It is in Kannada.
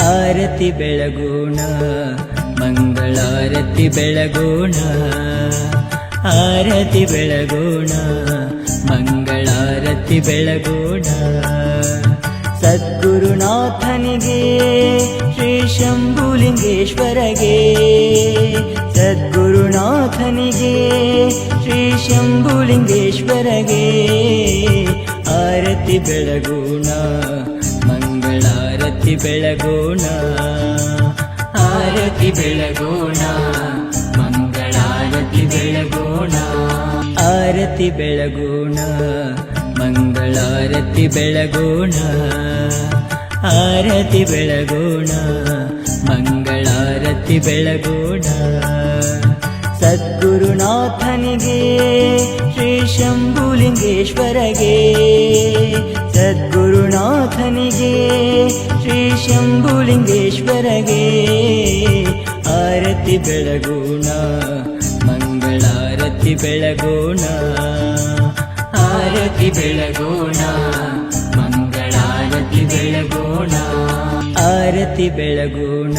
ಆರತಿ ಬೆಳಗೋಣ, ಮಂಗಳಾರತಿ ಬೆಳಗೋಣ. ಆರತಿ ಬೆಳಗೋಣ, ಮಂಗಳಾರತಿ ಬೆಳಗೋಣ. ಸದ್ಗುರುನಾಥನಿಗೆ, ಶ್ರೀ ಶಂಭುಲಿಂಗೇಶ್ವರಗೆ. ಸದ್ಗುರುನಾಥನಿಗೆ, ಶ್ರೀ ಶಂಭುಲಿಂಗೇಶ್ವರಗೆ. ಆರತಿ ಬೆಳಗೋಣ ಮಂಗಳಾರತಿ ಬೆಳಗೋಣ, ಆರತಿ ಬೆಳಗೋಣ, ಮಂಗಳಾರತಿ ಬೆಳಗೋಣ. ಆರತಿ ಬೆಳಗೋಣ, ಮಂಗಳಾರತಿ ಬೆಳಗೋಣ. ಆರತಿ ಬೆಳಗೋಣ, ಮಂಗಳಾರತಿ ಬೆಳಗೋಣ. ಸದ್ಗುರುನಾಥನಿಗೆ, ಶ್ರೀ ಶಂಭುಲಿಂಗೇಶ್ವರಗೆ ಶ್ರೀ ಶಂಭುಲಿಂಗೇಶ್ವರಗೆ ಆರತಿ ಬೆಳಗೋಣ ಮಂಗಳಾರತಿ ಬೆಳಗೋಣ. ಆರತಿ ಬೆಳಗೋಣ ಮಂಗಳಾರತಿ ಬೆಳಗೋಣ. ಆರತಿ ಬೆಳಗೋಣ.